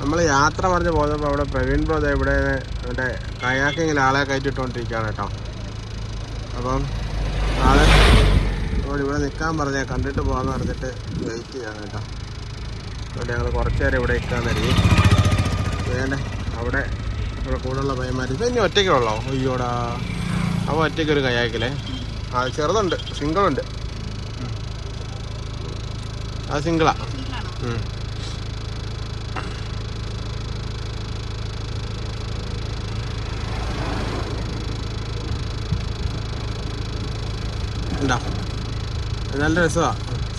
നമ്മൾ യാത്ര പറഞ്ഞ് പോകുന്നപ്പോൾ അവിടെ പ്രവീൺ ബ്രോ ഇവിടെ മറ്റേ കയാക്കിങ്ങിൽ ആളെ കയറ്റിട്ടുകൊണ്ടിരിക്കുകയാണ് കേട്ടോ. അപ്പം ആളെ ഇവിടെ നിൽക്കാൻ പറഞ്ഞാൽ കണ്ടിട്ട് പോകാമെന്ന് പറഞ്ഞിട്ട് വെയിറ്റ് ചെയ്യാണ് കേട്ടോ. അതുകൊണ്ട് ഞങ്ങൾ കുറച്ച് നേരം ഇവിടെ നിൽക്കാൻ തരും വേണ്ട അവിടെ ഇവിടെ കൂടുതലുള്ള പയ്യന്മാർ ഇത് ഇനി ഒറ്റയ്ക്കേ ഉള്ളോ? അയ്യോടാ. അപ്പോൾ ഒറ്റയ്ക്ക് ഒരു കയാക്കില്ലേ ആ ചെറുതുണ്ട് സിംഗിളുണ്ട് അത് സിംഗിളാ ഉണ്ടോ നല്ല രസമാ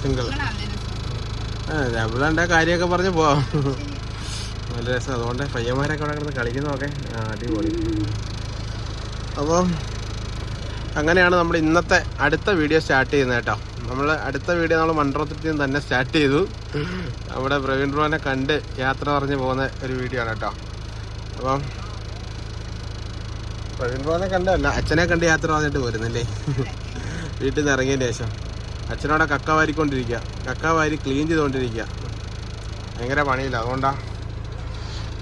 സിംഗിൾ. ഡബിളുണ്ട കാര്യമൊക്കെ പറഞ്ഞ് പോവാം. നല്ല രസം അതുകൊണ്ട് പയ്യന്മാരൊക്കെ അവിടെ കിടന്ന് കളിക്കുന്നതൊക്കെ അടിപൊളി. അപ്പം അങ്ങനെയാണ് നമ്മൾ ഇന്നത്തെ അടുത്ത വീഡിയോ സ്റ്റാർട്ട് ചെയ്യുന്നത് കേട്ടോ. നമ്മൾ അടുത്ത വീഡിയോ നമ്മൾ മണ്ഡലത്തിൽ നിന്ന് തന്നെ സ്റ്റാർട്ട് ചെയ്തു. നമ്മുടെ പ്രവീൺ ബ്രോനെ കണ്ട് യാത്ര പറഞ്ഞു പോകുന്ന ഒരു വീഡിയോ ആണ് കേട്ടോ. അപ്പം പ്രവീൺ ബ്രോനെ കണ്ടല്ല അച്ഛനെ കണ്ട് യാത്ര പറഞ്ഞിട്ട് പോരുന്നല്ലേ? വീട്ടിൽ നിന്ന് ഇറങ്ങിയതിന് ശേഷം. അച്ഛനോടെ കക്ക വാരിക്കൊണ്ടിരിക്കുക. കക്ക വാരി ക്ലീൻ ചെയ്തുകൊണ്ടിരിക്കുക. ഭയങ്കര പണിയില്ല. അതുകൊണ്ടാ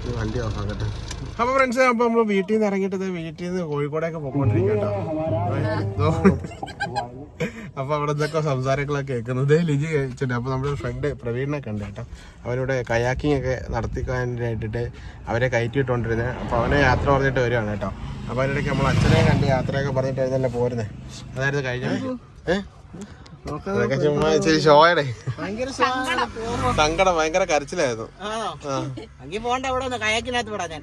ഈ വണ്ടി ഓഫാ കേട്ടോ അപ്പൊ ഫ്രണ്ട്സ് അപ്പൊ നമ്മൾ വീട്ടിൽ നിന്ന് ഇറങ്ങിയിട്ട് വീട്ടിൽ നിന്ന് കോഴിക്കോടൊക്കെ പോയിക്കൊണ്ടിരിക്കട്ടോ കേട്ടോ. അപ്പൊ അവിടെ നിന്നൊക്കെ സംസാരങ്ങളൊക്കെ കേൾക്കുന്നത്. ലിജി കഴിച്ചിട്ടുണ്ട് അപ്പൊ നമ്മുടെ ഫ്രണ്ട് പ്രവീണിനെ കണ്ടു കേട്ടോ. അവരിവിടെ കയാക്കിംഗ് ഒക്കെ നടത്തിക്കാനായിട്ടിട്ട് അവരെ കയറ്റിയിട്ടുകൊണ്ടിരുന്നത് അപ്പൊ അവനെ യാത്ര പറഞ്ഞിട്ട് വരികയാണ് കേട്ടോ. അപ്പൊ അതിനിടയ്ക്ക് നമ്മൾ അച്ഛനെ കണ്ട് യാത്രയൊക്കെ പറഞ്ഞിട്ട് പറഞ്ഞിട്ടായിരുന്നല്ലേ പോരുന്നത് അതായിരുന്നു കഴിഞ്ഞ ഏഹ് അതൊക്കെ ചുമ്മാ ഇച്ചിരി ഷോയുടെ സങ്കടം. ഭയങ്കര കരച്ചിലായിരുന്നു. പോകണ്ട അവിടെ പോണ്ട വിടാൻ കയക്കിനകത്ത് ഞാൻ.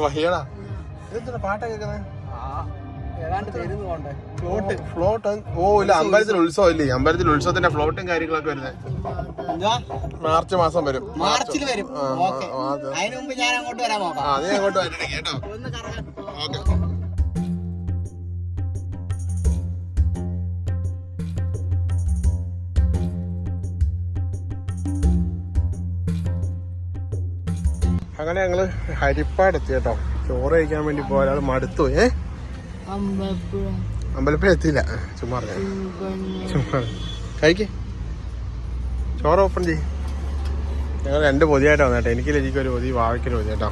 വയ്യടാ കേൾക്കുന്നത് ഫ്ലോട്ട് ഫ്ലോട്ട്. ഓ ഇല്ല അമ്പലത്തിൽ ഉത്സവം ഇല്ലേ അമ്പലത്തിൽ ഉത്സവത്തിന്റെ ഫ്ലോട്ടും കാര്യങ്ങളൊക്കെ വരുന്നത് മാർച്ച് മാസം വരും. മാർച്ചിൽ വരും. അത്. അതിനു മുമ്പ് ഞാൻ അങ്ങോട്ട് വരാൻ ആ നോക്കാം നീ അങ്ങോട്ട് വരണേ കേട്ടോ. അങ്ങനെ ഞങ്ങൾ ഹരിപ്പാട് എത്തി കേട്ടോ ചോറ് കഴിക്കാൻ വേണ്ടി പോയ ഒരാൾ മടുത്തു. ഏ? അമ്പലപ്പുഴ. എത്തിയില്ല ചുമ്മാ കഴിക്കേ. ചോറ് ഓപ്പൺ ചെയ് ഞങ്ങൾ രണ്ട് പൊതിയായിട്ട് വന്നേട്ടോ. എനിക്ക് ലജിക്കൊരു പൊതി വാഴയ്ക്കൊരു പൊതി കേട്ടോ.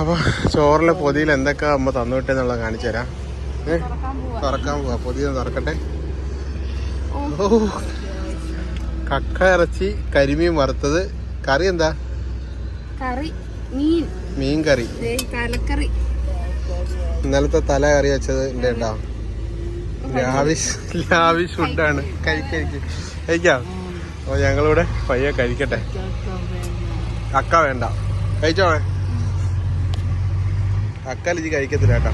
അപ്പോൾ ചോറിലെ പൊതിയിൽ എന്തൊക്കെ അമ്മ തന്നു വിട്ടെന്നുള്ളത് കാണിച്ചു തരാം. ഏ? തുറക്കാൻ പോവാ. പൊതി തുറക്കട്ടെ. ഓ. കക്ക ഇറച്ചി കരിമീൻ വറുത്തത്. കറി എന്താ? കറി മീൻ. മീൻ കറി തലക്കറി. ഇന്നലത്തെ തല കറി വെച്ചത് എന്റെ കേട്ടോ. ലാവിഷ് ലാവിഷ് ഫുഡാണ് കഴിക്കരിക്ക് കഴിക്കാം അപ്പോൾ ഞങ്ങളിവിടെ പയ്യെ കഴിക്കട്ടെ. അക്ക വേണ്ട. കഴിച്ചോ? അക്ക ലിജി കഴിക്കത്തില്ല കേട്ടോ.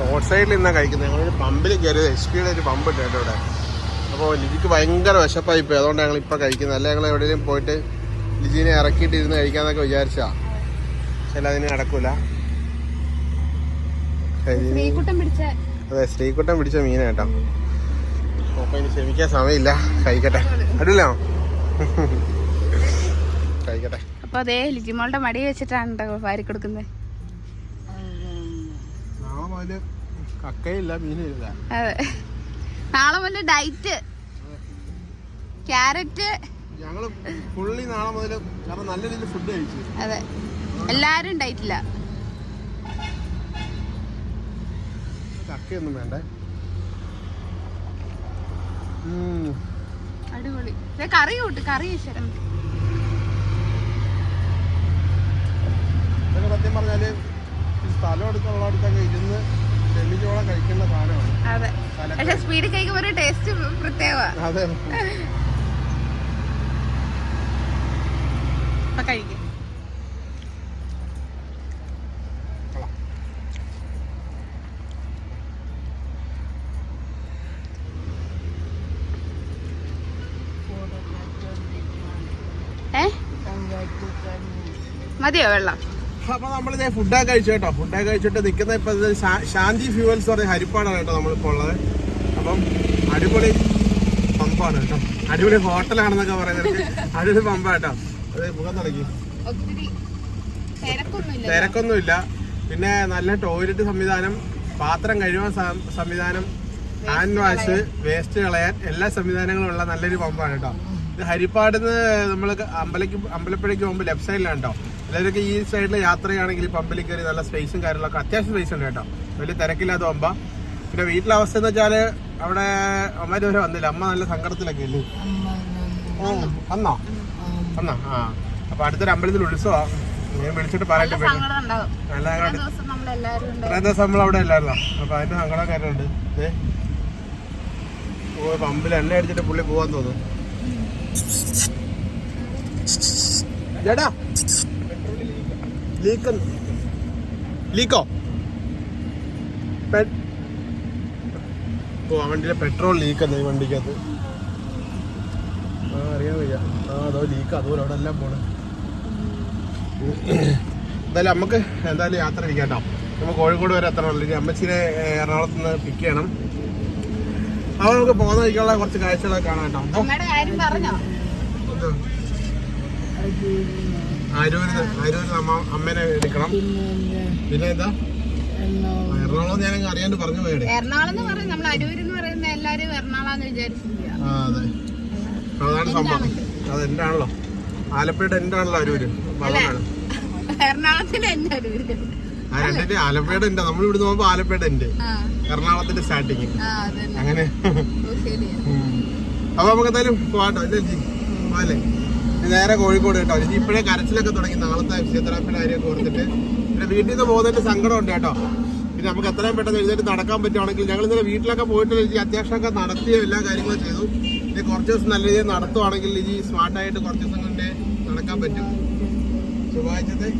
റോഡ് സൈഡിൽ നിന്നാണ് കഴിക്കുന്നത്. ഞങ്ങളൊരു പമ്പിൽ കയറിയത്. എച്ച് പിയുടെ ഒരു പമ്പ് ഉണ്ട് കേട്ടോ ഇവിടെ. അപ്പോൾ ലിജിക്ക് ഭയങ്കര വിശപ്പായി പോയി. അതുകൊണ്ട് ഞങ്ങൾ ഇപ്പോൾ കഴിക്കുന്നത്. അല്ലെങ്കിൽ ഞങ്ങൾ എവിടെയെങ്കിലും പോയിട്ട് ലിജിനെ ഇറക്കിയിട്ടിരുന്ന് കഴിക്കാന്നൊക്കെ വിചാരിച്ചാ. പക്ഷെ അതിന് നടക്കൂല. കരിമീൻ ശ്രീകുട്ടം പിടിച്ച അതെ ശ്രീകുട്ടൻ പിടിച്ച മീന കേട്ടോ. അപ്പൊ ഇനി ക്ഷമിക്കാൻ സമയമില്ല. കഴിക്കട്ടെ. അടില്ല കഴിക്കട്ടെ. അപ്പൊ അതേ ലിജിമോളുടെ മടി വെച്ചിട്ടാണ് ട്ടോ വാരി കൊടുക്കുന്നത്. കക്കയില്ല മീനില്ല അതെ. നാളെ മുതൽ ഡയറ്റ്. ക്യാരറ്റ് ഞങ്ങൾ പുള്ളി നാളെ മുതൽ കാരണം നല്ല രീതിയിൽ ഫുഡ് കഴിച്ചു. അതെ. എല്ലാരും ഉണ്ടായിട്ടില്ല. ചക്കയൊന്നും വേണ്ടേ. അടിപൊളി. കറി കൂട്ട് കറി ഇതൊക്കെ സത്യം പറഞ്ഞാൽ ഈ ഉള്ള എടുത്തുള്ളടത്തൊക്കെ ഇരുന്ന് ക്ഷമിച്ചോളം കഴിക്കേണ്ട സാധനമാണ്. അതെ. പക്ഷെ സ്പീഡിൽ കഴിക്കുമ്പോൾ ടേസ്റ്റ് പ്രത്യേകമാണ് അതെ. അപ്പൊ കഴിക്കും. മതിയോ വെള്ളം? അപ്പൊ നമ്മളിത് ഫുഡൊക്കെ കഴിച്ചു കേട്ടോ. ഫുഡൊക്കെ കഴിച്ചിട്ട് നിൽക്കുന്ന ഇപ്പൊ ശാന്തി ഫ്യൂവൽസ് പറഞ്ഞ ഹരിപ്പാടാണ് കേട്ടോ നമ്മളിപ്പോ ഉള്ളത്. അപ്പം അടിപൊളി പമ്പാണ് കേട്ടോ. അടിപൊളി ഹോട്ടലാണെന്നൊക്കെ പറയുന്നത്. അടിപൊളി പമ്പാ തിരക്കൊന്നുമില്ല. പിന്നെ നല്ല ടോയ്ലറ്റ് സംവിധാനം പാത്രം കഴുകാൻ സംവിധാനം ഹാൻഡ് വാഷ് വേസ്റ്റ് കളയാൻ. എല്ലാ സംവിധാനങ്ങളും ഉള്ള നല്ലൊരു പമ്പാണ് കേട്ടോ. ഇത് ഹരിപ്പാടുന്ന് നമ്മൾ അമ്പലക്ക് അമ്പലപ്പുഴയ്ക്ക് പോകുമ്പോൾ ലെഫ്റ്റ് സൈഡിലാണ് കേട്ടോ. എല്ലാവരൊക്കെ ഈ സൈഡിൽ യാത്രയാണെങ്കിൽ ചെയ്യുകയാണെങ്കിൽ പമ്പിൽ കയറി നല്ല സ്പേസും കാര്യങ്ങളൊക്കെ അത്യാവശ്യം സ്പേസ് ഉണ്ട് കേട്ടോ. വലിയ തിരക്കില്ലാത്ത പമ്പ പിന്നെ വീട്ടിലെ അവസ്ഥ എന്ന് വെച്ചാൽ അവിടെ അമ്മ ഇതുവരെ വന്നില്ല. അമ്മ നല്ല സങ്കടത്തിലൊക്കെ ഇല്ലേ ഓ വന്നോ. വന്നോ? ആ. അപ്പൊ അടുത്തൊരു അമ്പലത്തിൽ ഉത്സവമാണ് ഞാൻ വിളിച്ചിട്ട് പറയട്ടെ. സങ്കടം നല്ല ദിവസം നമ്മൾ അവിടെ അല്ലായിരുന്നോ അപ്പൊ അതിന്റെ ഉണ്ട് ഏ പമ്പിൽ എണ്ണ അടിച്ചിട്ട് പുള്ളി പോവാൻ തോന്നുന്നു. ചേട്ടാ. ലീക്ക് ലീക്കോ? ഓ ആ വണ്ടിയിലെ പെട്രോൾ ലീക്ക് ഈ വണ്ടിക്കകത്ത്. ആ അറിയാൻ വയ്യ. ആ അതോ ലീക്ക് അതുപോലെ അവിടെ എല്ലാം പോണ്. എന്തായാലും നമുക്ക് എന്തായാലും യാത്ര ഇരിക്കാം കേട്ടോ നമുക്ക് കോഴിക്കോട് വരെ എത്തണം. അല്ലെങ്കിൽ അമ്മച്ചിനെ എറണാകുളത്ത് നിന്ന് പിക്ക് ചെയ്യണം. അപ്പോൾ നമുക്ക് പോകുന്ന വഴിക്കുള്ള കുറച്ച് കാഴ്ചകളൊക്കെ കാണാം കേട്ടോ. അരൂരിന് ആരൂരിന്ന് അമ്മ അമ്മേനെ എടുക്കണം. പിന്നെ എന്താ? എറണാകുളം ഞാൻ അറിയാണ്ട് പറഞ്ഞു പോയടെ എറണാകുളം എന്ന് പറയുന്നത് നമ്മൾ എന്ന് പറയുന്ന എറണാകുളം വിചാരിച്ചിരിക്കുക ആ അതെ. അതാണ് സംഭവം. അത് എന്റെ ആണല്ലോ ആലപ്പുഴയുടെ എന്റെ ആണല്ലോ അരൂര്. എറണാകുളത്തിന്റെ വേണം എറണാകുളത്തിൽ എന്റെ അരൂര്. ആ രണ്ടിന്റെ. ആലപ്പുഴയുടെ എന്റെ നമ്മൾ ഇവിടുന്ന് പോകുമ്പോൾ ആലപ്പുഴയുടെ എന്റെ ആ. എറണാകുളത്തിന്റെ സ്റ്റാർട്ടിങ് അങ്ങനെ. അപ്പൊ നമുക്ക് എന്തായാലും പോവാട്ടോ അല്ലേ ജി അല്ലേ നേരെ കോഴിക്കോട് കേട്ടോ. ഇനി ഇപ്പോഴേ കരച്ചിലൊക്കെ തുടങ്ങി നാളത്തെ ഫിസിയോതെറാപ്പിയുടെ കാര്യമൊക്കെ ഓർത്തിട്ട്. പിന്നെ വീട്ടിൽ നിന്ന് പോകുന്നതിന്റെ സങ്കടമുണ്ട് കേട്ടോ. പിന്നെ നമുക്ക് എത്രയും പെട്ടെന്ന് എഴുന്നേറ്റ് നടക്കാൻ പറ്റുവാണെങ്കിൽ ഞങ്ങൾ ഇന്നലെ വീട്ടിലൊക്കെ പോയിട്ട് അത്യാവശ്യമൊക്കെ നടത്തിയ എല്ലാ കാര്യങ്ങളും ചെയ്തു. ഇനി കുറച്ച് ദിവസം നല്ല രീതിയിൽ നടത്തുവാണെങ്കിൽ ഇനി സ്മാർട്ടായിട്ട് കുറച്ച് ദിവസം കൊണ്ട് നടക്കാൻ പറ്റും. ചൊവ്വാഴ്ചത്തെ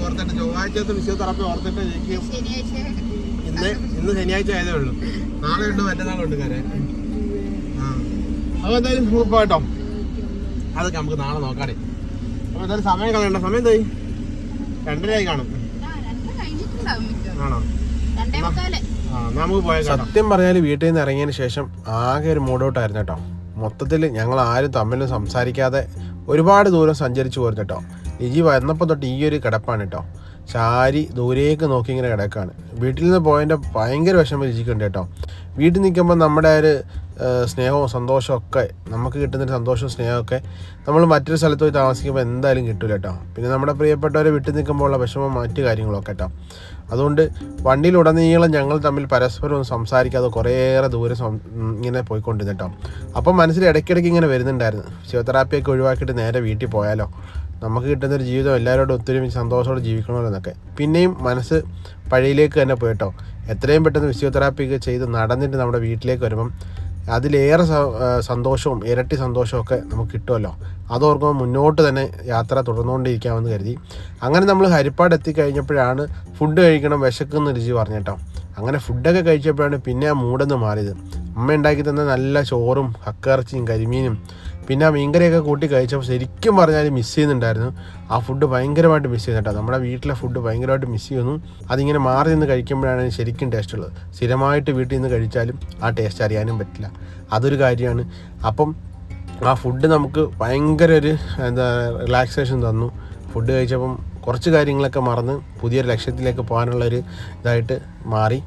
ഓർത്തിട്ട് ചൊവ്വാഴ്ചത്തെ ഫിസിയോതെറാപ്പി ഓർത്തിട്ട് ശനിയാഴ്ച ഇന്ന് ഇന്ന് ശനിയാഴ്ച ആയതേ ഉള്ളൂ. നാളെ ഉണ്ട് മറ്റന്നാളുണ്ട് കരേ. ആ. അപ്പോൾ എന്തായാലും സൂപ്പർ പോട്ടോ അതൊക്കെ നമുക്ക് നാളെ നോക്കാടേ. അപ്പോൾ എന്തായാലും സമയം കളയണ്ട. സമയം എന്തായി? രണ്ടരയായി കാണും. ആണോ? സത്യം പറഞ്ഞാൽ വീട്ടിൽ നിന്ന് ഇറങ്ങിയതിന് ശേഷം ആകെ ഒരു മൂഡൌട്ടായിരുന്നു കേട്ടോ. മൊത്തത്തിൽ ഞങ്ങൾ ആരും തമ്മിൽ സംസാരിക്കാതെ ഒരുപാട് ദൂരം സഞ്ചരിച്ചു പോരുന്നു കേട്ടോ. ലിജി വന്നപ്പോൾ തൊട്ട് ഈ ഒരു കിടപ്പാണ് കേട്ടോ. ചാരി ദൂരേക്ക് നോക്കി ഇങ്ങനെ കിടക്കാണ്. വീട്ടിൽ നിന്ന് പോയതിന്റെ ഭയങ്കര വിഷമം ലിജിക്കുണ്ട് കേട്ടോ. വീട്ടിൽ നിൽക്കുമ്പോൾ നമ്മുടെ ഒരു സ്നേഹവും സന്തോഷവും ഒക്കെ നമുക്ക് കിട്ടുന്നൊരു സന്തോഷവും സ്നേഹമൊക്കെ നമ്മൾ മറ്റൊരു സ്ഥലത്ത് പോയി താമസിക്കുമ്പോൾ എന്തായാലും കിട്ടില്ല കേട്ടോ. പിന്നെ നമ്മുടെ പ്രിയപ്പെട്ടവരെ വിട്ടു നിൽക്കുമ്പോൾ ഉള്ള വിഷമം മറ്റു കാര്യങ്ങളൊക്കെ കേട്ടോ. അതുകൊണ്ട് വണ്ടിയിലുടനീളം ഞങ്ങൾ തമ്മിൽ പരസ്പരം സംസാരിക്കാതെ കുറേയേറെ ദൂരെ ഇങ്ങനെ പോയിക്കൊണ്ടിരുന്നിട്ടോ അപ്പം മനസ്സിൽ ഇടയ്ക്കിടയ്ക്ക് ഇങ്ങനെ വരുന്നുണ്ടായിരുന്നു. ഫിസിയോതെറാപ്പിയൊക്കെ ഒഴിവാക്കിയിട്ട് നേരെ വീട്ടിൽ പോയാലോ? നമുക്ക് കിട്ടുന്ന ഒരു ജീവിതം എല്ലാവരോടും ഒത്തിരി സന്തോഷത്തോടെ ജീവിക്കണമല്ലോ എന്നൊക്കെ. പിന്നെയും മനസ്സ് പഴയിലേക്ക് തന്നെ പോയിട്ടോ എത്രയും പെട്ടെന്ന് ഫിസിയോതെറാപ്പിയൊക്കെ ചെയ്ത് നടന്നിട്ട് നമ്മുടെ വീട്ടിലേക്ക് വരുമ്പം അതിലേറെ സന്തോഷവും ഇരട്ടി സന്തോഷമൊക്കെ നമുക്ക് കിട്ടുമല്ലോ. അതോർക്കുമ്പോൾ മുന്നോട്ട് തന്നെ യാത്ര തുടർന്നുകൊണ്ടിരിക്കാമെന്ന് കരുതി. അങ്ങനെ നമ്മൾ ഹരിപ്പാട് എത്തിക്കഴിഞ്ഞപ്പോഴാണ് ഫുഡ് കഴിക്കണം വിശക്കുന്ന രുചി പറഞ്ഞിട്ടോ അങ്ങനെ ഫുഡൊക്കെ കഴിച്ചപ്പോഴാണ് പിന്നെ ആ മൂടെന്ന് മാറിയത്. അമ്മ ഉണ്ടാക്കി തന്ന നല്ല ചോറും കക്കയിറച്ചിയും കരിമീനും പിന്നെ ആ മീൻകറിയൊക്കെ കൂട്ടി കഴിച്ചപ്പോൾ ശരിക്കും പറഞ്ഞാൽ മിസ് ചെയ്യുന്നുണ്ടായിരുന്നു. ആ ഫുഡ് ഭയങ്കരമായിട്ട് മിസ് ചെയ്യുന്നുണ്ടോ നമ്മുടെ വീട്ടിലെ ഫുഡ് ഭയങ്കരമായിട്ട് മിസ് ചെയ്യുന്നു. അതിങ്ങനെ മാറി നിന്ന് കഴിക്കുമ്പോഴാണ് ശരിക്കും ടേസ്റ്റ് ഉള്ളത്. സ്ഥിരമായിട്ട് വീട്ടിൽ നിന്ന് കഴിച്ചാലും ആ ടേസ്റ്റ് അറിയാനും പറ്റില്ല. അതൊരു കാര്യമാണ്. അപ്പം ആ ഫുഡ് നമുക്ക് ഭയങ്കര ഒരു എന്താ റിലാക്സേഷൻ തന്നു. ഫുഡ് കഴിച്ചപ്പം കുറച്ച് കാര്യങ്ങളൊക്കെ മറന്ന് പുതിയൊരു ലക്ഷ്യത്തിലേക്ക് പോകാനുള്ളൊരു ഇതായിട്ട് മാറി.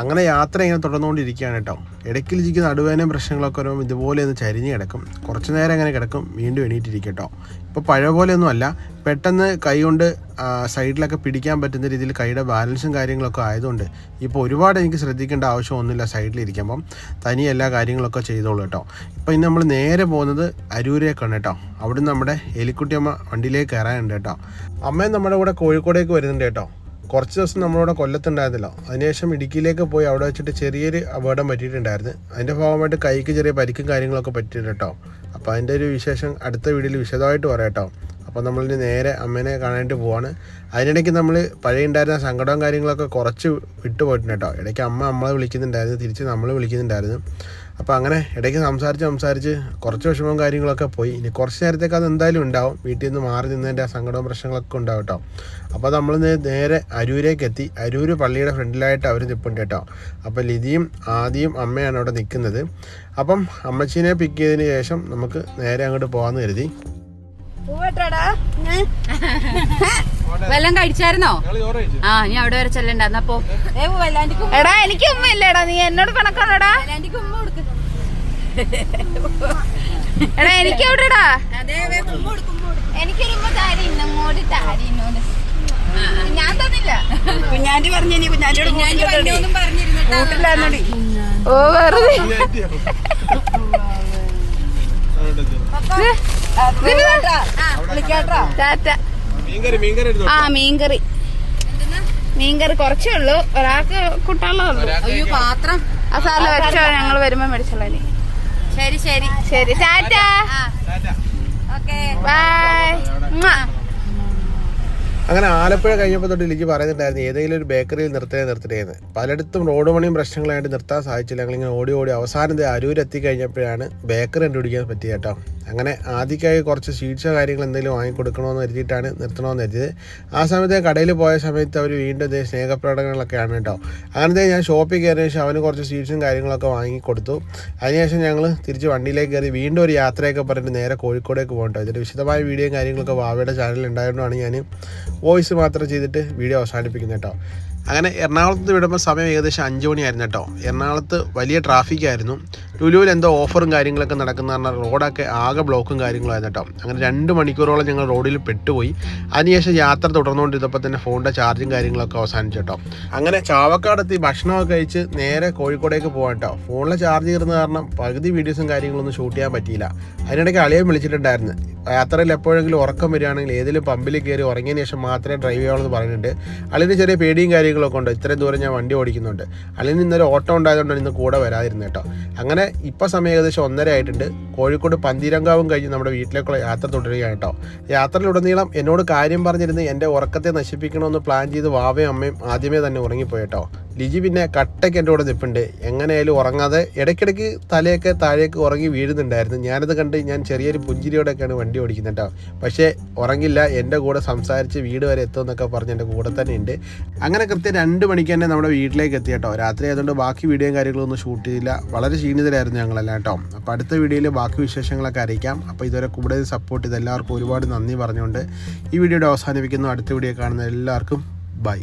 അങ്ങനെ യാത്ര ഇങ്ങനെ തുടർന്നുകൊണ്ടിരിക്കുകയാണ് കേട്ടോ. ഇടയ്ക്ക് ഇരിക്കുന്ന നടുവേനയും പ്രശ്നങ്ങളൊക്കെ വരുമ്പോൾ ഇതുപോലെ ഒന്ന് ചരിഞ്ഞ് കിടക്കും. കുറച്ച് നേരം അങ്ങനെ കിടക്കും വീണ്ടും എണീറ്റിരിക്കും കേട്ടോ. ഇപ്പോൾ പഴയ പോലെയൊന്നും അല്ല. പെട്ടെന്ന് കൈ കൊണ്ട് സൈഡിലൊക്കെ പിടിക്കാൻ പറ്റുന്ന രീതിയിൽ കൈയുടെ ബാലൻസും കാര്യങ്ങളൊക്കെ ആയതുകൊണ്ട് ഇപ്പോൾ ഒരുപാട് എനിക്ക് ശ്രദ്ധിക്കേണ്ട ആവശ്യമൊന്നുമില്ല സൈഡിലിരിക്കുമ്പം തനി എല്ലാ കാര്യങ്ങളൊക്കെ ചെയ്തോളൂ കേട്ടോ. ഇപ്പോൾ ഇന്ന് നമ്മൾ നേരെ പോകുന്നത് അരൂരേക്കാണ് കേട്ടോ. അവിടുന്ന് നമ്മുടെ എലിക്കുട്ടിയമ്മ വണ്ടിയിലേക്ക് കയറാനുണ്ട് കേട്ടോ. അമ്മയും നമ്മുടെ കൂടെ കോഴിക്കോടേക്ക് വരുന്നുണ്ട് കേട്ടോ. കുറച്ച് ദിവസം നമ്മളവിടെ കൊല്ലത്തുണ്ടായിരുന്നില്ല. അതിനുശേഷം ഇടുക്കിയിലേക്ക് പോയി അവിടെ വെച്ചിട്ട് ചെറിയൊരു അപകടം പറ്റിയിട്ടുണ്ടായിരുന്നു. അതിന്റെ ഭാഗമായിട്ട് കൈക്ക് ചെറിയ പരിക്കും കാര്യങ്ങളൊക്കെ പറ്റിയിട്ടുണ്ട് കേട്ടോ. അപ്പോൾ അതിന്റെ ഒരു വിശേഷം അടുത്ത വീഡിയോയിൽ വിശദമായിട്ട് പറയാം കേട്ടോ. അപ്പോൾ നമ്മളിനി നേരെ അമ്മേനെ കാണാനായിട്ട് പോവാണ്. അതിനിടയ്ക്ക് നമ്മൾ പഴയ ഉണ്ടായിരുന്ന സങ്കടവും കാര്യങ്ങളൊക്കെ കുറച്ച് വിട്ടുപോയിട്ടുണ്ട് കേട്ടോ. ഇടയ്ക്ക് അമ്മ നമ്മളെ വിളിക്കുന്നുണ്ടായിരുന്നു തിരിച്ച് നമ്മൾ വിളിക്കുന്നുണ്ടായിരുന്നു. അപ്പോൾ അങ്ങനെ ഇടയ്ക്ക് സംസാരിച്ച് സംസാരിച്ച് കുറച്ച് വിഷമവും കാര്യങ്ങളൊക്കെ പോയി. ഇനി കുറച്ച് നേരത്തേക്ക് അത് എന്തായാലും ഉണ്ടാവും. വീട്ടിൽ നിന്ന് മാറി നിന്നതിന്റെ സങ്കടവും പ്രശ്നങ്ങളൊക്കെ ഉണ്ടാവും കേട്ടോ. അപ്പോൾ നമ്മൾ നേരെ അരൂരേക്ക് എത്തി. അരൂര് പള്ളിയുടെ ഫ്രണ്ടിലായിട്ട് അവർ നിൽപ്പുണ്ട് കേട്ടോ. അപ്പോൾ ലിതിയും ആദിയും അമ്മയാണ് അവിടെ നിൽക്കുന്നത് അപ്പം അമ്മച്ചീനെ പിക്ക് ചെയ്തതിന് ശേഷം നമുക്ക് നേരെ അങ്ങോട്ട് പോകാമെന്ന് കരുതി. വല്ലതും കഴിച്ചായിരുന്നോ? ആ നീ അവിടെ വരെ ചെല്ലണ്ട എന്നപ്പോ എടാ എനിക്ക് ഉമ്മ ഇല്ലടാ. നീ എന്നോട് പണക്കാണോടാ? എടാ എനിക്ക് എവിടെടാ? എനിക്കൊരു ഞാൻ തന്നില്ല. കുഞ്ഞാണ്ടി പറഞ്ഞു ഓ വെറുതെ. ആ മീൻകറി മീൻകറി കുറച്ചേ ഉള്ളൂ. ഒരാൾക്ക് കൂട്ടാനുള്ളതുള്ളൂ അയ്യോ പാത്രം. ആ സാറിൽ വെച്ചോ ഞങ്ങൾ വരുമ്പോ മേടിച്ചോളാം ഇനി. ശരി ശരി. ശരി. ടാറ്റ. ഓക്കേ. ബൈ അങ്ങനെ ആലപ്പുഴ കഴിഞ്ഞപ്പോൾ തൊട്ട് എനിക്ക് പറയുന്നുണ്ടായിരുന്നു ഏതെങ്കിലും ഒരു ബേക്കറിയിൽ നിർത്തേ നിർത്തണേന്ന് പലയിടത്തും റോഡ് പണിയും പ്രശ്നങ്ങളായിട്ട് നിർത്താൻ സാധിച്ചില്ല. ഞങ്ങളിങ്ങനെ ഓടി ഓടി അവസാനം അരൂർ എത്തിക്കഴിഞ്ഞപ്പോഴാണ് ബേക്കറി കണ്ടുപിടിക്കാൻ പറ്റിയത് കേട്ടോ. അങ്ങനെ ആദ്യക്കായി കുറച്ച് സ്വീറ്റ്സോ കാര്യങ്ങൾ എന്തെങ്കിലും വാങ്ങിക്കൊടുക്കണമെന്ന് കരുതിയിട്ടാണ് നിർത്തണമെന്ന് കരുതിയത്. ആ സമയത്ത് കടയിൽ പോയ സമയത്ത് അവർ വീണ്ടും ഇതേ സ്നേഹപ്രകടനങ്ങളൊക്കെയാണ് കേട്ടോ. അങ്ങനത്തെ ഞാൻ ഷോപ്പിൽ കയറിയ ശേഷം അവന് കുറച്ച് സ്വീറ്റ്സും കാര്യങ്ങളൊക്കെ വാങ്ങിക്കൊടുത്തു. അതിനുശേഷം ഞങ്ങൾ തിരിച്ച് വണ്ടിയിലേക്ക് കയറി വീണ്ടും ഒരു യാത്രയൊക്കെ പറഞ്ഞിട്ട് നേരെ കോഴിക്കോടേക്ക് പോകട്ടോ ഇതിന്റെ വിശദമായ വീഡിയോയും കാര്യങ്ങളൊക്കെ വാവയുടെ ചാനലിൽ ഉണ്ടായതുകൊണ്ടാണ് ഞാൻ വോയിസ് മാത്രം ചെയ്തിട്ട് വീഡിയോ അവസാനിപ്പിക്കുന്നത് കേട്ടോ. അങ്ങനെ എറണാകുളത്ത് വിടുമ്പോൾ സമയം ഏകദേശം അഞ്ച് മണിയായിരുന്നു കേട്ടോ. എറണാകുളത്ത് വലിയ ട്രാഫിക് ആയിരുന്നു. ലുലുവിൽ എന്തോ ഓഫറും കാര്യങ്ങളൊക്കെ നടക്കുന്ന പറഞ്ഞാൽ റോഡൊക്കെ ആകെ ബ്ലോക്കും കാര്യങ്ങളായിരുന്നു കേട്ടോ അങ്ങനെ രണ്ട് മണിക്കൂറോളം ഞങ്ങൾ റോഡിൽ പെട്ടുപോയി. അതിനുശേഷം യാത്ര തുടർന്നുകൊണ്ടിരുന്നപ്പോൾ തന്നെ ഫോണിന്റെ ചാർജും കാര്യങ്ങളൊക്കെ അവസാനിച്ചു കേട്ടോ അങ്ങനെ ചാവക്കാടെത്തി ഭക്ഷണമൊക്കെ കഴിച്ച് നേരെ കോഴിക്കോടേക്ക് പോകാൻ കേട്ടോ ഫോണിലെ ചാർജ് കയറുന്ന കാരണം പകുതി വീഡിയോസും കാര്യങ്ങളൊന്നും ഷൂട്ട് ചെയ്യാൻ പറ്റിയില്ല. അതിനിടയ്ക്ക് അളിയൻ വിളിച്ചിട്ടുണ്ടായിരുന്നു. യാത്രയിൽ എപ്പോഴെങ്കിലും ഉറക്കം വരികയാണെങ്കിൽ ഏതെങ്കിലും പമ്പിൽ കയറി ഉറങ്ങിയതിന് ശേഷം മാത്രമേ ഡ്രൈവ് ചെയ്യാവുള്ളൂ എന്ന് പറഞ്ഞിട്ടുണ്ട്. അളിന് ചെറിയ പേടിയും കാര്യങ്ങളൊക്കെ ഉണ്ട്. ഇത്രയും ദൂരം ഞാൻ വണ്ടി ഓടിക്കുന്നുണ്ട്. അളിന് ഇന്നലെ ഓട്ടം ഉണ്ടായതുകൊണ്ടാണ് ഇന്ന് കൂടെ വരാതിരുന്നത് കേട്ടോ അങ്ങനെ ഇപ്പം സമയം ഏകദേശം ഒന്നര ആയിട്ടുണ്ട്. കോഴിക്കോട് പന്തീരങ്കാവും കഴിഞ്ഞ് നമ്മുടെ വീട്ടിലേക്കുള്ള യാത്ര തുടരുകയാണ് കേട്ടോ യാത്രയിലുടനീളം എന്നോട് കാര്യം പറഞ്ഞിരുന്ന് എന്റെ ഉറക്കത്തെ നശിപ്പിക്കണമെന്ന് പ്ലാൻ ചെയ്ത് വാവയും അമ്മയും ആദ്യമേ തന്നെ ഉറങ്ങിപ്പോയി കേട്ടോ ലിജി പിന്നെ കട്ടയ്ക്ക് എന്റെ കൂടെ നിൽപ്പുണ്ട്. എങ്ങനെയായാലും ഉറങ്ങാതെ ഇടയ്ക്കിടയ്ക്ക് തലയൊക്കെ താഴേക്ക് ഉറങ്ങി വീഴുന്നുണ്ടായിരുന്നു. ഞാനത് കണ്ട് ഞാൻ ചെറിയൊരു പുഞ്ചിരിയോടെയൊക്കെയാണ് വണ്ടി ഓടിക്കുന്നത് കേട്ടോ. പക്ഷേ ഉറങ്ങില്ല എന്റെ കൂടെ സംസാരിച്ച് വീട് വരെ എത്തുമെന്നൊക്കെ പറഞ്ഞ് എന്റെ കൂടെ തന്നെ ഉണ്ട്. അങ്ങനെ കൃത്യം രണ്ട് മണിക്ക് തന്നെ നമ്മുടെ വീട്ടിലേക്ക് എത്തി കേട്ടോ. രാത്രി ആയതുകൊണ്ട് ബാക്കി വീഡിയോയും കാര്യങ്ങളൊന്നും ഷൂട്ട് ചെയ്തില്ല. വളരെ ക്ഷീണിതരായിരുന്നു ഞങ്ങളെല്ലാം കേട്ടോ. അപ്പോൾ അടുത്ത വീഡിയോയിൽ ബാക്കി വിശേഷങ്ങളൊക്കെ അറിയിക്കാം. അപ്പോൾ ഇതുവരെ കൂടുതൽ സപ്പോർട്ട് ചെയ്ത് എല്ലാവർക്കും ഒരുപാട് നന്ദി പറഞ്ഞുകൊണ്ട് ഈ വീഡിയോയുടെ അവസാനിപ്പിക്കുന്നു. അടുത്ത വീഡിയോ കാണുന്ന എല്ലാവർക്കും ബൈ.